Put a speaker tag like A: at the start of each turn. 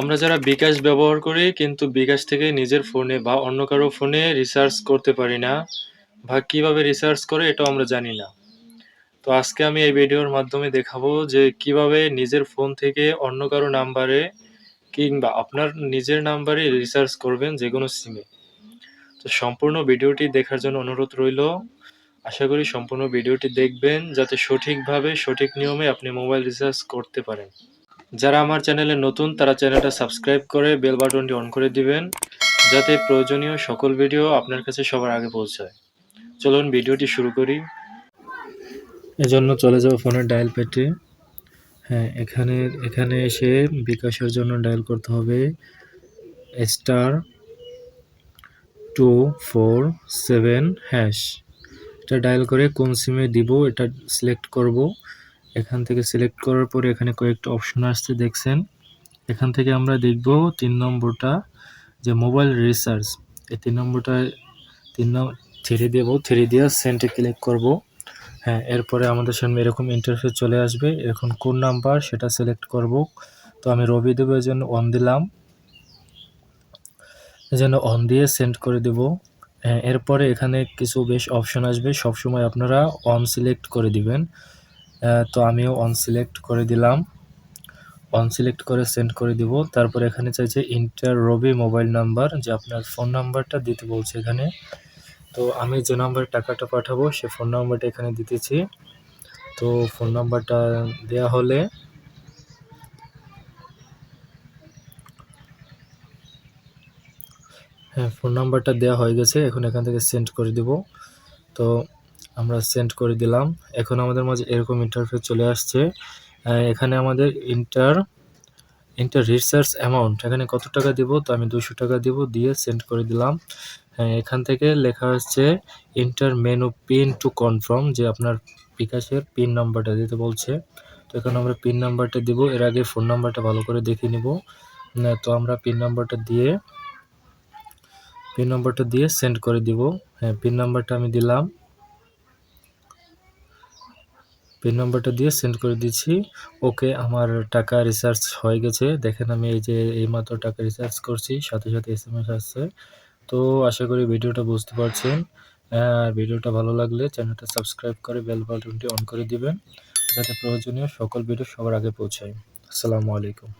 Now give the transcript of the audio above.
A: আমরা যারা বিকাশ ব্যবহার করি, কিন্তু বিকাশ থেকে নিজের ফোনে বা অন্য কারও ফোনে রিচার্জ করতে পারি না বা কীভাবে রিচার্জ করে এটাও আমরা জানি না। তো আজকে আমি এই ভিডিওর মাধ্যমে দেখাবো যে কীভাবে নিজের ফোন থেকে অন্য কারও নাম্বারে কিংবা আপনার নিজের নাম্বারে রিচার্জ করবেন যে কোনো সিমে তো সম্পূর্ণ ভিডিওটি দেখার জন্য অনুরোধ রইল। আশা করি সম্পূর্ণ ভিডিওটি দেখবেন যাতে সঠিকভাবে সঠিক নিয়মে আপনি মোবাইল রিচার্জ করতে পারেন। যারা আমার চ্যানেলে নতুন, তারা চ্যানেলটা সাবস্ক্রাইব করে বেল বাটনটি অন করে দিবেন, যাতে প্রয়োজনীয় সকল ভিডিও আপনার কাছে সবার আগে পৌঁছায়। চলুন ভিডিওটি শুরু করি। এজন্য চলে যাব ফোনের ডায়াল পেটে হ্যাঁ এখানে এখানে এসে বিকাশের জন্য ডায়াল করতে হবে। Star two four seven hash. এটা ডায়াল করে কোন সিমে দিব, এটা সিলেক্ট করব। এখান থেকে সিলেক্ট করার পরে এখানে কয়েকটা অপশন আসছে, দেখছেন? এখান থেকে আমরা দেখব তিন নম্বরটা যে মোবাইল রিচার্জ এই তিন নম্বরটা, তিন নম্বর থ্রি দেবো থ্রি দিয়ে সেন্টে ক্লিক করব। হ্যাঁ এরপরে আমাদের সামনে এরকম ইন্টারফেস চলে আসবে। এখন কোন নাম্বার সেটা সিলেক্ট করব। তো আমি রবি দেবো এই জন্য অন দিলাম। জন্য অন দিয়ে সেন্ড করে দেব। হ্যাঁ এরপরে এখানে কিছু বেশ অপশন আসবে। সবসময় আপনারা অন সিলেক্ট করে দিবেন। তো আমিও অন সিলেক্ট করে দিলাম। অন সিলেক্ট করে সেন্ড করে দিব। তারপর এখানে চাইছে ইন্টার রবি মোবাইল নাম্বার যে আপনার ফোন নাম্বারটা দিতে বলছে এখানে। তো আমি যে নাম্বারে টাকাটা পাঠাবো, সে ফোন নাম্বারটা এখানে দিতেছি। তো ফোন নাম্বারটা দেয়া হলে হ্যাঁ ফোন নাম্বারটা দেওয়া হয়ে গেছে। এখন এখান থেকে সেন্ড করে দিব। তো আমরা সেন্ড করে দিলাম। এখন আমাদের মাঝে এরকম ইন্টারফেস চলে আসছে। এখানে আমাদের ইন্টার ইন্টার রিসার্চ অ্যামাউন্ট এখানে কত টাকা দিব? তো আমি দুশো টাকা দিব দিয়ে সেন্ড করে দিলাম। হ্যাঁ এখান থেকে লেখা হচ্ছে enter menu PIN to confirm যে আপনার বিকাশের পিন নাম্বারটা দিতে বলছে। তো এখন আমরা পিন নাম্বারটা দিব, এর আগে ফোন নাম্বারটা ভালো করে দেখে নিব। তো আমরা পিন নাম্বারটা দিয়ে পিন নাম্বারটা দিয়ে সেন্ড করে দিব। হ্যাঁ পিন নাম্বারটা আমি দিলাম। পিন নাম্বারটা দিয়ে সেন্ড করে দিচ্ছি। ওকে, আমার টাকা রিচার্জ হয়ে গেছে। দেখেন আমি এই যে এইমাত্র টাকা রিচার্জ করছি, সাথে সাথে এস এম এস আসছে। তো আশা করি ভিডিওটা বুঝতে পারছেন। আর ভিডিওটা ভালো লাগলে চ্যানেলটা সাবস্ক্রাইব করে বেল বাটনটি অন করে দিবেন, যাতে প্রয়োজনীয় সকল ভিডিও সবার আগে পৌঁছায়। আসসালামু আলাইকুম।